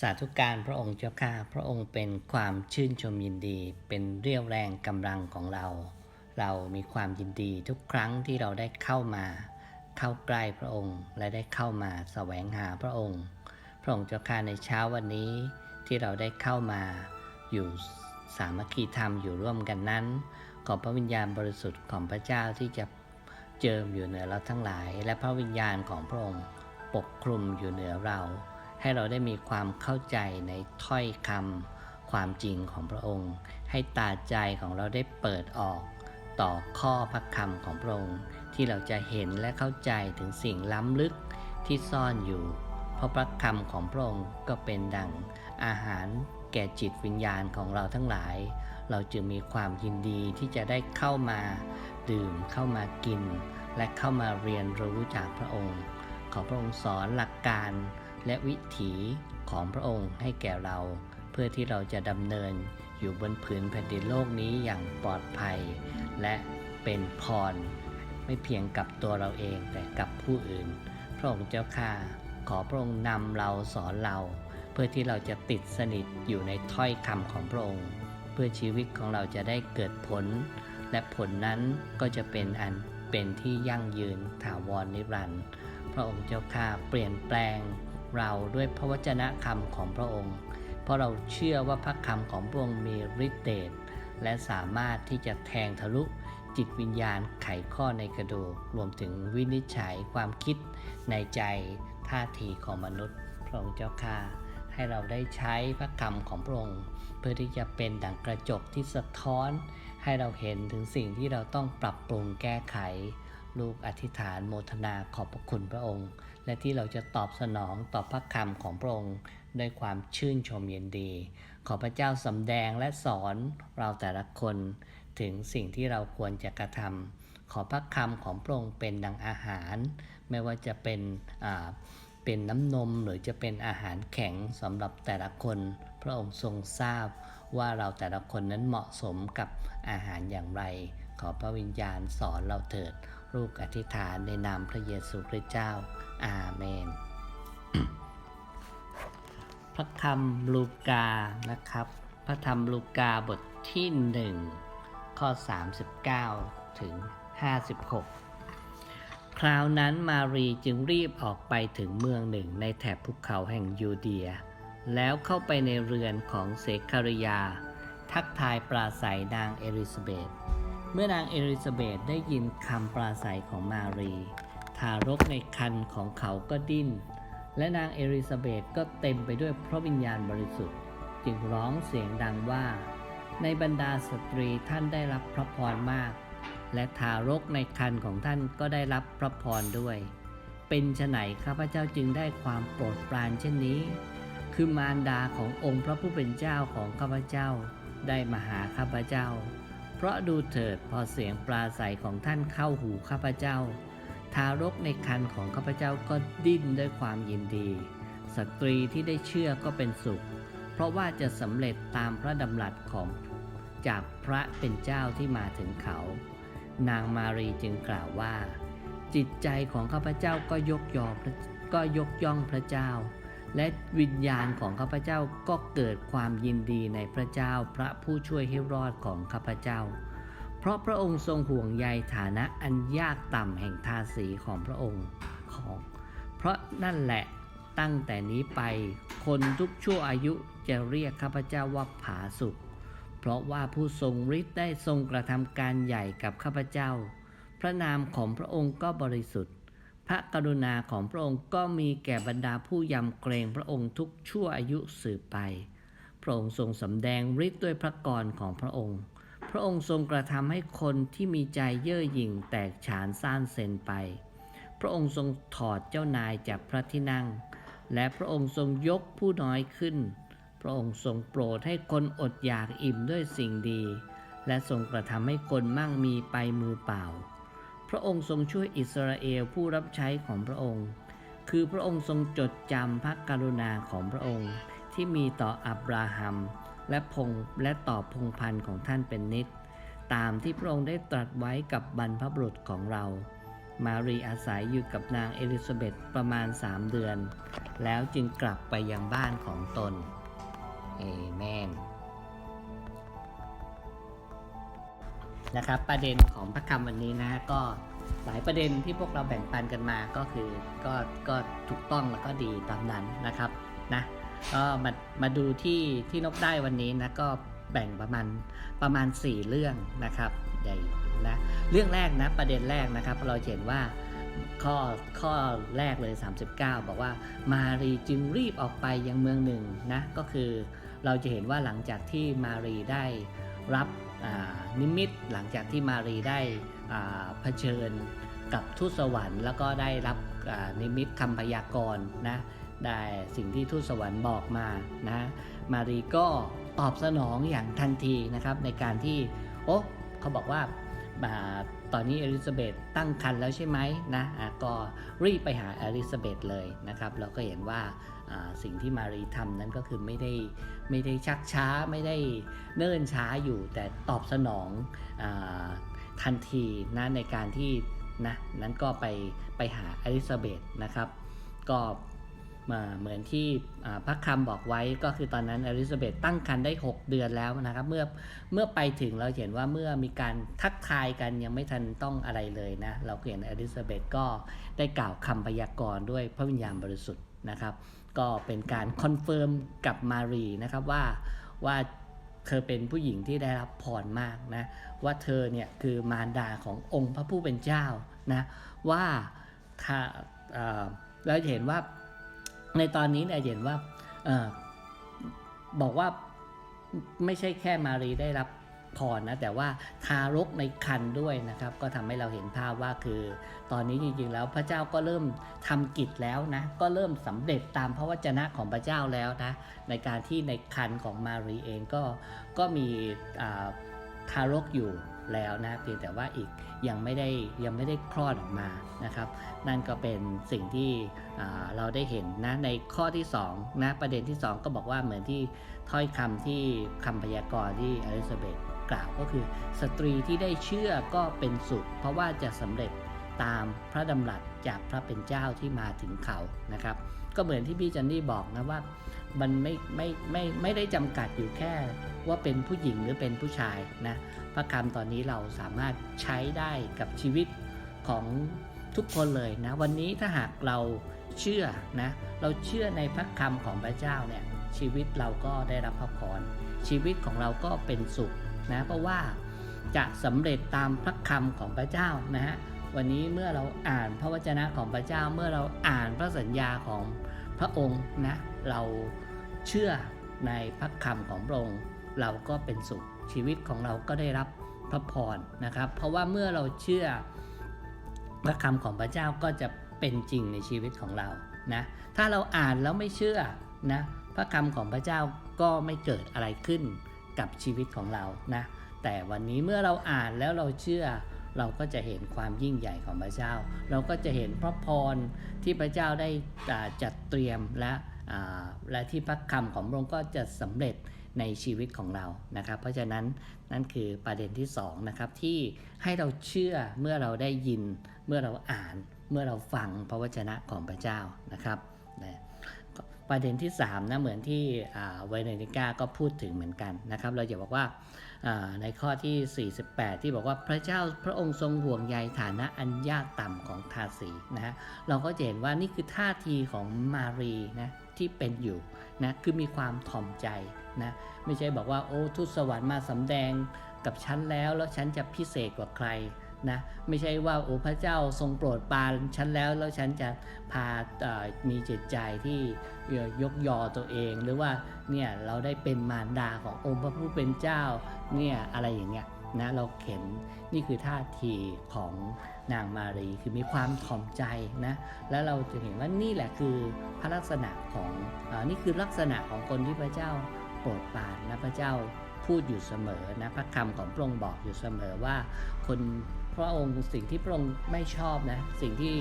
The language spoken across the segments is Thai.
สาธุการพระองค์เจ้าข้าพระองค์เป็นความชื่นชมยินดี เป็นเรี่ยวแรงกำลังของเรา เรามีความยินดีทุกครั้งที่เราได้เข้ามา เข้าใกล้พระองค์และได้เข้ามาแสวงหาพระองค์ พระองค์เจ้าข้าในเช้าวันนี้ที่เราได้เข้ามา อยู่สามัคคีธรรมอยู่ร่วมกันนั้น ขอพระวิญญาณบริสุทธิ์ของพระเจ้าที่จะเจิมอยู่เหนือเราทั้งหลาย และพระวิญญาณของพระองค์ปกคลุมอยู่เหนือเรา ให้เราได้มีความเข้าใจในถ้อยคำความจริงของพระองค์ ให้ตาใจของเราได้เปิดออกต่อข้อพระคำของพระองค์ ที่เราจะเห็นและเข้าใจถึงสิ่งล้ำลึกที่ซ่อนอยู่ เพราะพระคำของพระองค์ก็เป็นดังอาหารแก่จิตวิญญาณของเราทั้งหลาย เราจึงมีความยินดีที่จะได้เข้ามาดื่มเข้ามากิน และเข้ามาเรียนรู้จากพระองค์ ขอพระองค์สอนหลักการ และวิถีของพระองค์ให้แก่เรา เพื่อที่เราจะดำเนินอยู่บนผืนแผ่นดินโลกนี้อย่างปลอดภัย และเป็นพร ไม่เพียงกับตัวเราเองแต่กับผู้อื่น พระองค์เจ้าข้าขอพระองค์นำเราสอนเรา เพื่อที่เราจะติดสนิทอยู่ในถ้อยคำของพระองค์ เพื่อชีวิตของเราจะได้เกิดผล และผลนั้นก็จะเป็นอันเป็นที่ยั่งยืนถาวรนิรันดร์พระองค์เจ้าข้าเปลี่ยนแปลง เราด้วยพระวจนะคำของพระองค์ เพราะเราเชื่อว่าพระคำของพระองค์มีฤทธิ์เดชและสามารถที่จะแทงทะลุจิตวิญญาณไขข้อในกระดูกรวมถึงวินิจฉัยความคิดในใจท่าทีของมนุษย์ พระองค์เจ้าข้าให้เราได้ใช้พระคำของพระองค์เพื่อที่จะเป็นดังกระจกที่สะท้อน ให้เราเห็นถึงสิ่งที่เราต้องปรับปรุงแก้ไข ลูกอธิษฐานโมทนาขอบพระคุณพระองค์ และที่เราจะตอบสนองต่อพระคำของพระองค์ด้วยความชื่นชมเยินดี ขอพระเจ้าสำแดงและสอนเราแต่ละคนถึงสิ่งที่เราควรจะกระทำขอพระคำของพระองค์เป็นดังอาหาร ไม่ว่าจะเป็นเป็นน้ำนมหรือจะเป็นอาหารแข็งสำหรับแต่ละคน พระองค์ทรงทราบว่าเราแต่ละคนนั้นเหมาะสมกับอาหารอย่างไร ขอพระวิญญาณสอนเราเถิด ลูกอธิษฐานในนามพระเยซูคริสต์เจ้า อาเมน พระธรรมลูกา นะครับ พระธรรมลูกาบทที่หนึ่งข้อ 39 ถึง 56 คราวนั้นมารีจึงรีบออกไปถึงเมืองหนึ่งในแถบภูเขาแห่งยูเดีย แล้วเข้าไปในเรือนของเซคาริยา ทักทายปราศัยนางเอลิซาเบธ เมื่อนางเอลิซาเบธได้ยินคำปราศัยของมารี ทารกในครรภ์ของเขาก็ดิ้น และนางเอลิซาเบธก็เต็มไปด้วยพระวิญญาณบริสุทธิ์ จึงร้องเสียงดังว่า ในบรรดาสตรีท่านได้รับพระพรมาก และทารกในครรภ์ของท่านก็ได้รับพระพรด้วย เป็นไฉนข้าพเจ้าจึงได้ความโปรดปรานเช่นนี้ คือมารดาขององค์พระผู้เป็นเจ้าของข้าพเจ้า ได้มาหาข้าพเจ้า เพราะดูเถิดพอเสียงปราศัยของท่านเข้าหูข้าพเจ้า ทารกในครรภ์ของข้าพเจ้าก็ดิ้นด้วยความยินดี สตรีที่ได้เชื่อก็เป็นสุข เพราะว่าจะสำเร็จตามพระดำรัสของจากพระเป็นเจ้าที่มาถึงเขา นางมารีจึงกล่าวว่า จิตใจของข้าพเจ้าก็ยกยอก็ยกย่องพระเจ้า และวิญญาณของข้าพเจ้าก็เกิดความยินดีในพระเจ้าพระผู้ช่วยให้รอดของข้าพเจ้า เพราะพระองค์ทรงห่วงใยฐานะอันยากต่ำแห่งทาสีของพระองค์ของ เพราะนั่นแหละตั้งแต่นี้ไปคนทุกชั่วอายุจะเรียกข้าพเจ้าว่าผาสุกเพราะว่าผู้ทรงฤทธิ์ได้ทรงกระทำการใหญ่กับข้าพเจ้า พระนามของพระองค์ก็บริสุทธิ์ พระกรุณาของพระองค์ก็มีแก่บรรดาผู้ยำเกรงพระองค์ทุกชั่วอายุสืบไป พระองค์ทรงสำแดงฤทธิ์ด้วยพระกรของพระองค์ พระองค์ทรงกระทำให้คนที่มีใจเย่อหยิ่งแตกฉานซ่านเซนไป พระองค์ทรงถอดเจ้านายจากพระที่นั่ง และพระองค์ทรงยกผู้น้อยขึ้น พระองค์ทรงโปรดให้คนอดอยากอิ่มด้วยสิ่งดี และทรงกระทำให้คนมั่งมีไปมือเปล่า ระองค์ทรงช่วยอิสราเอลผู้รับใช้ของพระองค์ คือพระองค์ทรงจดจำพระกรุณาของพระองค์ที่มีต่ออับราฮัม และพงและต่อพงพันธ์ของท่านเป็นนิด ตามที่พระองค์ได้ตรัสไว้กับบรรพบุรุษของเรา มารีอาศัยอยู่กับนางเอลิซาเบธประมาณ3เดือน แล้วจึงกลับไปยังบ้านของตน เอเมน นะครับ ประเด็นของพระคำวันนี้นะก็หลายประเด็นที่พวกเราแบ่งปันกันมาก็คือก็ก็ถูกต้องแล้วก็ดีตามนั้นนะครับนะก็มามาดูที่ที่นกได้วันนี้นะก็แบ่งประมาณประมาณ 4 เรื่องนะครับใหญ่นะเรื่องแรกนะประเด็นแรกนะครับเราเห็นว่าข้อข้อแรกเลย 39 บอกว่ามารีจึงรีบออกไปยังเมืองหนึ่งนะก็คือเราจะเห็นว่าหลังจากที่มารีได้รับ นิมิตหลังจากที่มารีได้เผชิญกับทูตสวรรค์ แล้วก็ได้รับนิมิตคำพยากรณ์นะได้สิ่งที่ทูตสวรรค์บอกมานะมารีก็ตอบสนองอย่างทันทีนะครับในการที่โอ้เขาบอกว่าา ตอนนี้เอลิซาเบธตั้งครรภ์แล้วใช่ไหมนะะก็รีบไปหาเอลิซาเบธเลยนะครับ เราก็เห็นว่าสิ่งที่มารีทำนั้นก็คือไม่ได้ไม่ได้ชักช้าไม่ได้เนิ่นช้าอยู่ แต่ตอบสนองอทันทีนะในการที่นะนั้นก็ไปไปหาเอลิซาเบธนะครับ ก็ เหมือนที่พระคำบอกไว้ก็คือตอนนั้นอลิซาเบธตั้งครรภ์ได้ 6 เดือนแล้วนะครับเมื่อเมื่อไปถึงเราเห็นว่าเมื่อมีการทักทายกันยังไม่ทันต้องอะไรเลยนะเราเห็นอลิซาเบธก็ได้กล่าวคำพยากรณ์ด้วยพระวิญญาณบริสุทธิ์นะครับ ก็เป็นการคอนเฟิร์มกับมารีนะครับว่าว่าเธอเป็นผู้หญิงที่ได้รับพรมากนะว่าเธอเนี่ยคือมารดาขององค์พระผู้เป็นเจ้านะว่าถ้าเราเห็นว่า ในตอนนี้เนี่ยเห็นว่าอบอกว่าไม่ใช่แค่มารีได้รับพรนะแต่ว่าทารกในครรภ์ด้วยนะครับ ก็ทำให้เราเห็นภาพว่าคือ ตอนนี้จริงๆแล้วพระเจ้าก็เริ่มทำกิจแล้วนะก็เริ่มสำเร็จตามพระวจนะของพระเจ้าแล้วนะในการที่ในคันของมารีเองก็ก็มีทารกอยู่ แล้วนะเพียงแต่ว่าอีกยังไม่ได้ยังไม่ได้คลอดออกมานะครับ นั่นก็เป็นสิ่งที่เราได้เห็นนะในข้อที่2นะประเด็นที่ 2 ก็บอกว่าเหมือนที่ถ้อยคำที่คำพยากรณ์ที่อลิซาเบธกล่าวก็คือ สตรีที่ได้เชื่อก็เป็นสุข เพราะว่าจะสำเร็จตามพระดำรัสจากพระเป็นเจ้าที่มาถึงเขานะครับ ก็เหมือนที่พี่จันนี่บอกนะว่ามันไม่ไม่ไม่ไม่ได้จำกัดอยู่แค่ว่าเป็นผู้หญิงหรือเป็นผู้ชายนะ พระคำตอนนี้เราสามารถใช้ได้กับชีวิตของทุกคนเลยนะ วันนี้ถ้าหากเราเชื่อนะ เราเชื่อในพระคำของพระเจ้าเนี่ยชีวิตเราก็ได้รับพระพรชีวิตของเราก็เป็นสุขนะเพราะว่าจะสำเร็จตามพระคำของพระเจ้านะฮะวันนี้เมื่อเราอ่านพระวจนะของพระเจ้าเมื่อเราอ่านพระสัญญาของพระองค์นะเราเชื่อในพระคำของพระองค์เราก็เป็นสุข ชีวิตของเราก็ได้รับพระพรนะครับ เพราะว่าเมื่อเราเชื่อพระคำของพระเจ้าก็จะเป็นจริงในชีวิตของเรานะถ้าเราอ่านแล้วไม่เชื่อนะพระคำของพระเจ้าก็ไม่เกิดอะไรขึ้นกับชีวิตของเรานะแต่วันนี้เมื่อเราอ่านแล้วเราเชื่อ เราก็จะเห็นความยิ่งใหญ่ของพระเจ้า เราก็จะเห็นพระพรที่พระเจ้าได้จัดเตรียมและและที่พระคำของพระองค์ก็จะสำเร็จ ในชีวิตของเรานะครับ เพราะฉะนั้นนั่นคือประเด็นที่2นะครับที่ให้เราเชื่อเมื่อเราได้ยิน เมื่อเราอ่าน เมื่อเราฟังพระวจนะของพระเจ้านะครับนะประเด็นที่3นะเหมือนที่ไวเนนิก้าก็พูดถึงเหมือนกันนะครับ เราจะบอกว่าอ่าในข้อที่ 48 ที่บอกว่าพระเจ้าพระองค์ทรงห่วงใยฐานะอันยากต่ำของทาสีนะฮะเราก็จะเห็นว่านี่คือท่าทีของมารีนะที่เป็นอยู่นะคือมีความถ่อมใจ นะไม่ใช่บอกว่าโอ้ทูตสวรรค์มาสำแดงกับฉันแล้วแล้วฉันจะพิเศษกว่าใครนะไม่ใช่ว่าโอ้พระเจ้าทรงโปรดปานฉันแล้วแล้วฉันจะพามีจิตใจที่ยกยอตัวเอง หรือว่าเนี่ยเราได้เป็นมารดาขององค์พระผู้เป็นเจ้าเนี่ยอะไรอย่างเงี้ยนะเราเห็นนี่คือท่าทีของนางมารีคือมีความถ่อมใจนะแล้วเราจะเห็นว่านี่แหละคือพระลักษณะของอนี่คือลักษณะของคนที่พระเจ้า ปรดปรานนะพระเจ้าพูดอยู่เสมอนะพระคำของพระองค์บอกอยู่เสมอว่าคนพระองค์สิ่งที่พระองค์ไม่ชอบนะสิ่งที่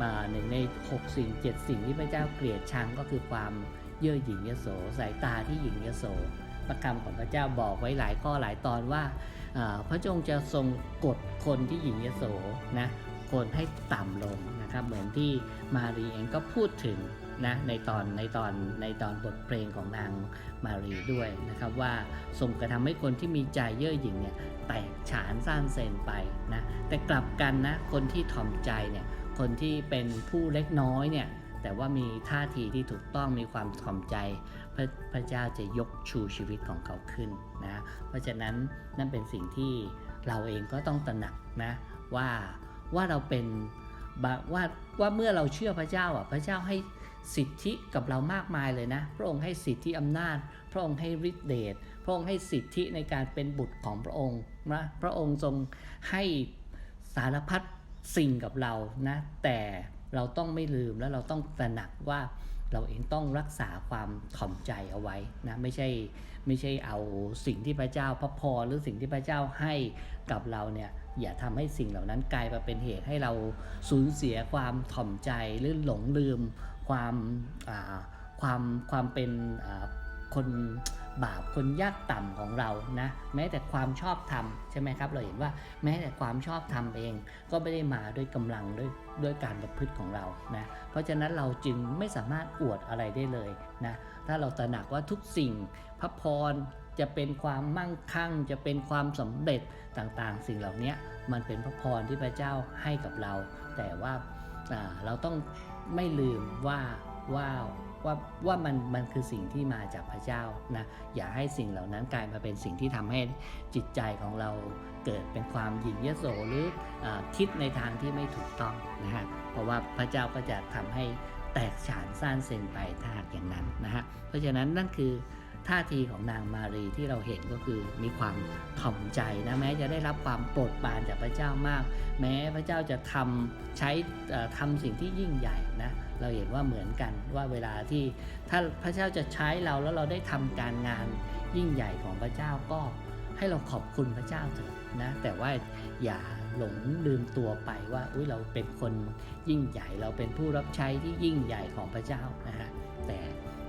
มาหนึ่งใน 6 สิ่ง 7 สิ่งที่พระเจ้าเกลียดชังก็คือความเย่อหยิ่งยโสสายตาที่หยิ่งยโสพระคำของพระเจ้าบอกไว้หลายข้อหลายตอนว่าพระเจ้าองค์จะทรงกดคนที่หญิงยโสนะคนให้ต่ำลงนะครับเหมือนที่มารีเองก็พูดถึง นะในตอนในตอนในตอนบทเพลงของนางมารีด้วยนะครับว่าทรงกระทำให้คนที่มีใจเย่อหยิ่งเนี่ยแตกฉานสร้างเซนไปนะแต่กลับกันนะคนที่ถ่อมใจเนี่ยคนที่เป็นผู้เล็กน้อยเนี่ยแต่ว่ามีท่าทีที่ถูกต้องมีความถ่อมใจพระพระเจ้าจะยกชูชีวิตของเขาขึ้นนะเพราะฉะนั้นนั่นเป็นสิ่งที่เราเองก็ต้องตระหนักนะว่าว่าเราเป็นว่าว่าเมื่อเราเชื่อพระเจ้าอะพระเจ้าให้ สิทธิกับเรามากมายเลยนะ พระองค์ให้สิทธิอำนาจ พระองค์ให้ฤทธิเดช พระองค์ให้สิทธิในการเป็นบุตรของพระองค์นะ พระองค์ทรงให้สารพัดสิ่งกับเรา นะ แต่เราต้องไม่ลืมและเราต้องตระหนักว่าเราเองต้องรักษาความถ่อมใจเอาไว้นะไม่ใช่ไม่ใช่เอาสิ่งที่พระเจ้าพระพรหรือสิ่งที่พระเจ้าให้กับเราเนี่ยอย่าทำให้สิ่งเหล่านั้นกลายมาเป็นเหตุให้เราสูญเสียความถ่อมใจหรือหลงลืม ความความความเป็นคนบาปคนยากต่ำของเรานะแม้แต่ความชอบธรรมใช่ไหมครับ เราเห็นว่าแม้แต่ความชอบธรรมเองก็ไม่ได้มาด้วยกำลังด้วยด้วยการประพฤติของเรานะเพราะฉะนั้นเราจึงไม่สามารถอวดอะไรได้เลยนะถ้าเราตระหนักว่าทุกสิ่งพระพรจะเป็นความมั่งคั่ง จะเป็นความสำเร็จต่างๆ สิ่งเหล่านี้มันเป็นพระพรที่พระเจ้าให้กับเรา แต่ว่า เราต้องไม่ลืมว่าว่าว่าว่ามันมันคือสิ่งที่มาจากพระเจ้านะอย่าให้สิ่งเหล่านั้นกลายมาเป็นสิ่งที่ทำให้จิตใจของเราเกิดเป็นความหยิ่งยโสหรืออคิดในทางที่ไม่ถูกต้องนะฮะเพราะว่าพระเจ้าก็จะทำให้แตกฉานซ่านเซนไปถ้าหากอย่างนั้นนะฮะเพราะฉะนั้นนั่นคือ ท่าทีของนางมารีที่เราเห็นก็คือมีความถ่อมใจนะแม้จะได้รับความโปรดปรานจากพระเจ้ามาก แม้พระเจ้าจะทำใช้เอ่อทำสิ่งที่ยิ่งใหญ่นะเราเห็นว่าเหมือนกันว่าเวลาที่ถ้าพระเจ้าจะใช้เราแล้วเราได้ทำการงานยิ่งใหญ่ของพระเจ้าก็ให้เราขอบคุณพระเจ้าเถอะนะแต่ว่าอย่าหลงลืมตัวไปว่าอุ้ยเราเป็นคนยิ่งใหญ่เราเป็นผู้รับใช้ที่ยิ่งใหญ่ของพระเจ้านะฮะแต่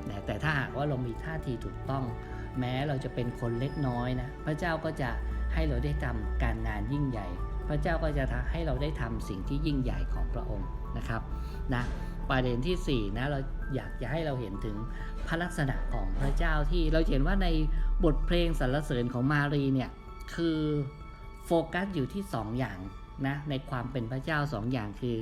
แต่แต่ถ้าหากว่าเรามีท่าทีถูกต้อง แม้เราจะเป็นคนเล็กน้อยนะพระเจ้าก็จะให้เราได้ทำการงานยิ่งใหญ่ พระเจ้าก็จะให้เราได้ทำสิ่งที่ยิ่งใหญ่ของพระองค์นะครับนะประเด็นที่4นะเราอยากจะให้เราเห็นถึงพระลักษณะของพระเจ้าที่เราเห็นว่าในบทเพลงสรรเสริญของมารีเนี่ยคือโฟกัสอยู่ที่ 2 อย่างนะในความเป็นพระเจ้า2ออย่างคือ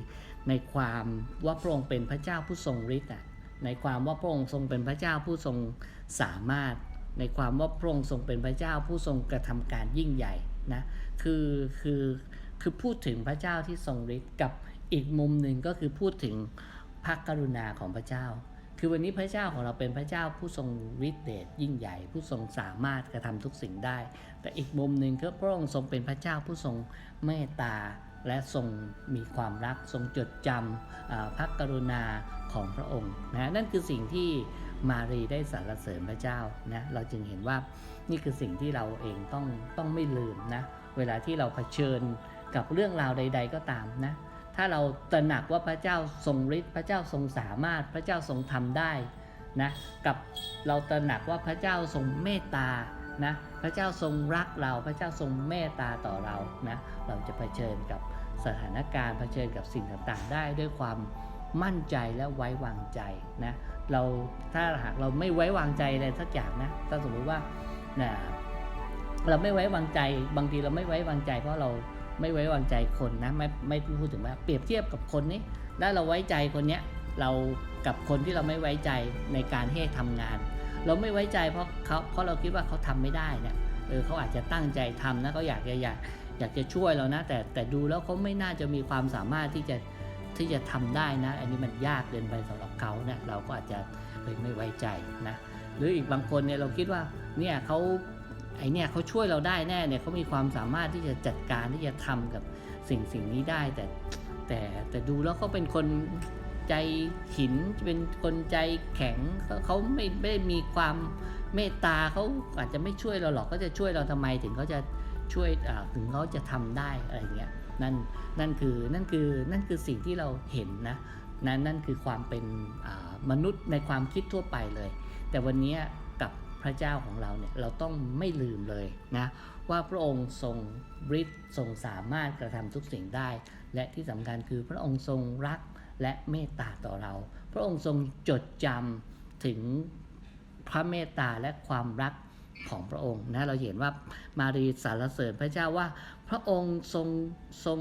ในความว่าพระองค์เป็นพระเจ้าผู้ทรงฤทธิ์อะ ในความว่าพระองค์ทรงเป็นพระเจ้าผู้ทรงสามารถ ในความว่าพระองค์ทรงเป็นพระเจ้าผู้ทรงกระทำการยิ่งใหญ่นะคือคือคือพูดถึงพระเจ้าที่ทรงฤทธิ์กับอีกมุมหนึ่งก็คือพูดถึงพระกรุณาของพระเจ้า คือวันนี้พระเจ้าของเราเป็นพระเจ้าผู้ทรงฤทธิ์เดชยิ่งใหญ่ ผู้ทรงสามารถกระทำทุกสิ่งได้ แต่อีกมุมหนึ่งก็พระองค์ทรงเป็นพระเจ้าผู้ทรงเมตตา และทรงมีความรักทรงจดจำพระกรุณาของพระองค์นะนั่นคือสิ่งที่มารีได้สรรเสริญพระเจ้านะเราจึงเห็นว่านี่คือสิ่งที่เราเองต้องต้องไม่ลืมนะเวลาที่เราเผชิญกับเรื่องราวใด ๆ ก็ตามนะถ้าเราตระหนักว่าพระเจ้าทรงฤทธิ์พระเจ้าทรงสามารถพระเจ้าทรงทำได้นะกับเราตระหนักว่าพระเจ้าทรงเมตตา นะพระเจ้าทรงรักเราพระเจ้าทรงเมตตาต่อเรานะเราจะเผชิญกับสถานการณ์เผชิญกับสิ่งต่างๆ ได้ด้วยความมั่นใจและไว้วางใจนะเราถ้าหากเราไม่ไว้วางใจอะไรสักอย่างนะถ้าสมมติว่านะเราไม่ไว้วางใจ บางทีเราไม่ไว้วางใจ เพราะเราไม่ไว้วางใจคนนะไม่ไม่พูดถึงว่าเปรียบเทียบกับคนนี้แล้วเราไว้ใจคนเนี้ยเรากับคนที่เราไม่ไว้ใจในการให้ทำงาน เราไม่ไว้ใจเพราะเขาเพราะเราคิดว่าเขาทำไม่ได้เนี่ยเออเขาอาจจะตั้งใจทำนะเขาอยากจะอยากอยากจะช่วยเรานะ แต่แต่ดูแล้วเขาไม่น่าจะมีความสามารถที่จะที่จะทำได้นะ อันนี้มันยากเกินไปสำหรับเขาเนี่ยเราก็อาจจะเลยไม่ไว้ใจนะหรืออีกบางคนเนี่ยเราคิดว่าเนี่ยเขาไอเนี่ยเขาช่วยเราได้แน่เนี่ยเขามีความสามารถที่จะจัดการที่จะทำกับสิ่งสิ่งนี้ได้แต่แต่แต่ดูแล้วเขาเป็นคน ใจหินเป็นคนใจแข็งเขาเขาไม่ไม่ได้มีความเมตตาเขาอาจจะไม่ช่วยเราหรอกเขาจะช่วยเราทำไมถึงเขาจะช่วยถึงเขาจะทำได้อะไรเงี้ยนั่นนั่นคือนั่นคือนั่นคือสิ่งที่เราเห็นนะนั่นนั่นคือความเป็นมนุษย์ในความคิดทั่วไปเลย แต่วันนี้กับพระเจ้าของเราเนี่ยเราต้องไม่ลืมเลยนะว่าพระองค์ทรงฤทธิ์ทรงสามารถกระทำทุกสิ่งได้ และที่สำคัญคือพระองค์ทรงรัก และเมตตาต่อเรา พระองค์ทรงจดจำถึงพระเมตตาและความรักของพระองค์นะเราเห็นว่ามารีสรรเสริญพระเจ้าว่า พระองค์ทรงทรง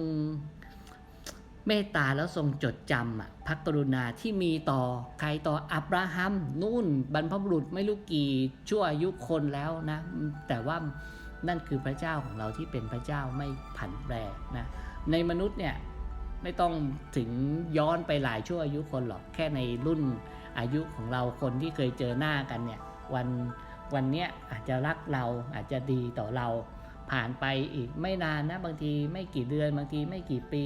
เมตตาแล้วทรงจดจำอะพระกรุณาที่มีต่อใครต่ออับราฮัมนู่นบรรพบุรุษไม่รู้กี่ชั่วอายุคนแล้วนะ แต่ว่านั่นคือพระเจ้าของเราที่เป็นพระเจ้าไม่ผันแปรนะในมนุษย์เนี่ย ไม่ต้องถึงย้อนไปหลายชั่วอายุคนหรอกแค่ในรุ่นอายุของเราคนที่เคยเจอหน้ากันเนี่ยวันวันเนี้ยอาจจะรักเราอาจจะดีต่อเราผ่านไปอีกไม่นานนะบางทีไม่กี่เดือน บางทีไม่กี่ปี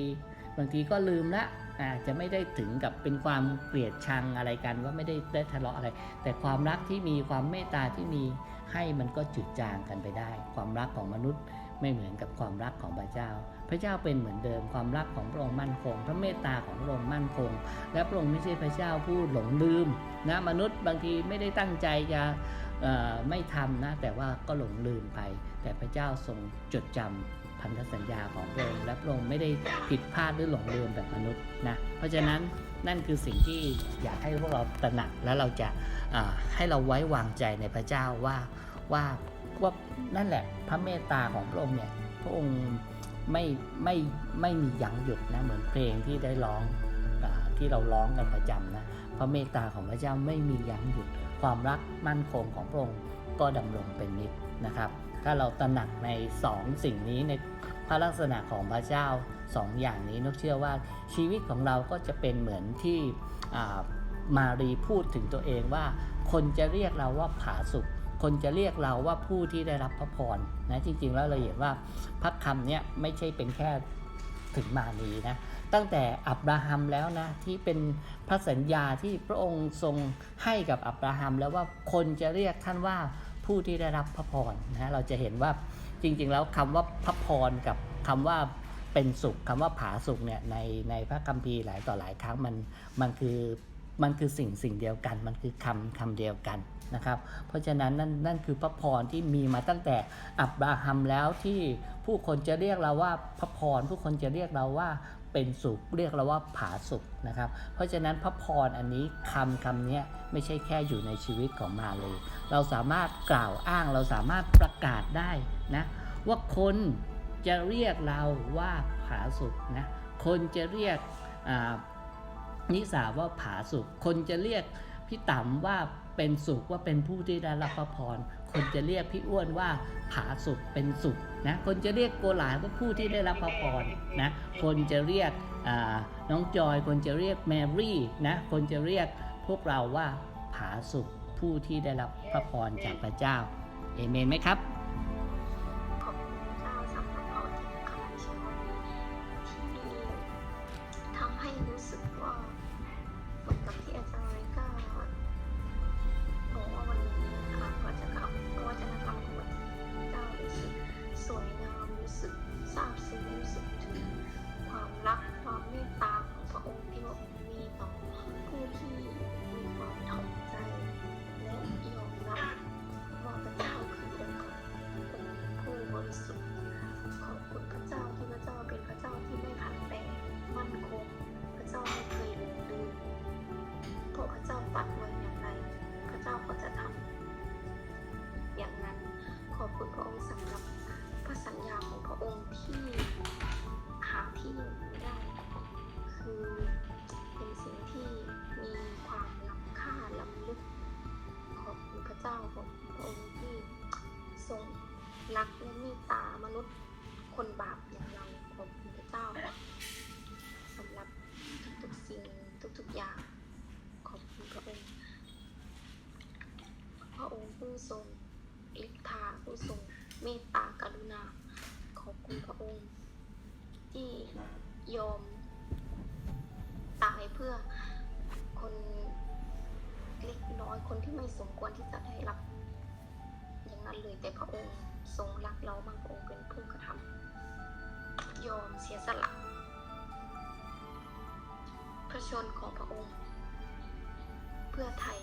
บางทีก็ลืมละอาจจะไม่ได้ถึงกับเป็นความเกลียดชังอะไรกันว่าไม่ได้ได้ทะเลาะอะไร แต่ความรักที่มีความเมตตาที่มีให้มันก็จืดจางกันไปได้ ความรักของมนุษย์ ไม่เหมือนกับความรักของพระเจ้า พระเจ้าเป็นเหมือนเดิมความรักของพระองค์มั่นคง พระเมตตาของพระองค์มั่นคง และพระองค์ไม่ใช่พระเจ้าผู้หลงลืมนะมนุษย์บางทีไม่ได้ตั้งใจจะไม่ทำนะแต่ว่าก็หลงลืมไป แต่พระเจ้าทรงจดจำพันธสัญญาของพระองค์และพระองค์ไม่ได้ผิดพลาดหรือหลงลืมแบบมนุษย์นะเพราะฉะนั้นนั่นคือสิ่งที่อยากให้พวกเราตระหนักและเราจะให้เราไว้วางใจในพระเจ้าว่าว่า ว่านั่นแหละพระเมตตาของพระองค์เนี่ยพระองค์ไม่ไม่ไม่มียั้งหยุดนะเหมือนเพลงที่ได้ร้องอที่เราร้องกันประจำนะพระเมตตาของพระเจ้าไม่มียั้งหยุด ความรักมั่นคงของพระองค์ก็ดำรงเป็นนิจนะครับ ถ้าเราตระหนักในสองสิ่งนี้ในพระลักษณะของพระเจ้าสองอย่างนี้นกเชื่อว่าชีวิตของเราก็จะเป็นเหมือนที่มารีพูดถึงตัวเองว่า คนจะเรียกเราว่าผาสุก คนจะเรียกเราว่าผู้ที่ได้รับพระพรนะจริงๆแล้วเราเห็นว่าพระคำเนี้ยไม่ใช่เป็นแค่ถึงมารีนะตั้งแต่อับราฮัมแล้วนะที่เป็นพระสัญญาที่พระองค์ทรงให้กับอับราฮัมแล้วว่าคนจะเรียกท่านว่าผู้ที่ได้รับพระพรนะเราจะเห็นว่าจริงๆ แล้วคำว่าพระพรกับคำว่าเป็นสุขคำว่าผาสุขเนี่ยในในพระคัมภีร์หลายต่อหลายครั้งมันมันคือ มันคือสิ่งสิ่งเดียวกัน มันคือคำคำเดียวกันนะครับ เพราะฉะนั้นนั่นนั่นคือพระพรที่มีมาตั้งแต่อับราฮัมแล้วที่ผู้คนจะเรียกเราว่าพระพรผู้คนจะเรียกเราว่าเป็นสุขเรียกเราว่าผาสุขนะครับ เพราะฉะนั้นพระพรอันนี้คำคำนี้ไม่ใช่แค่อยู่ในชีวิตของมาเลย เราสามารถกล่าวอ้างเราสามารถประกาศได้นะว่าคนจะเรียกเราว่าผาสุขนะคนจะเรียกอ่า นิสาว่าผาสุข คนจะเรียกพี่ต่ำว่าเป็นสุขว่าเป็นผู้ที่ได้รับพระพร คนจะเรียกพี่อ้วนว่าผาสุขเป็นสุขนะ คนจะเรียกโกหลานว่าผู้ที่ได้รับพระพรนะ คนจะเรียกน้องจอย คนจะเรียกแมรี่นะ คนจะเรียกพวกเราว่าผาสุขผู้ที่ได้รับพระพรจากพระเจ้า เอเมนไหมครับ รักและเมตตามนุษย์คนบาปอย่างเราขอบคุณพระเจ้าสำหรับทุกๆสิ่งทุกๆอย่างขอบคุณพระองค์ พระองค์ผู้ทรงฤทธาผู้ทรงเมตตากรุณา ขอบคุณพระองค์ ที่ยอมตายเพื่อคนเล็กน้อยคนที่ไม่สมควรที่จะได้รับ อย่างนั้นเลยแต่พระองค์ ทรงรักเรามากพระองค์เป็นผู้กระทำยอมเสียสละพระชนของพระองค์ เพื่อไทย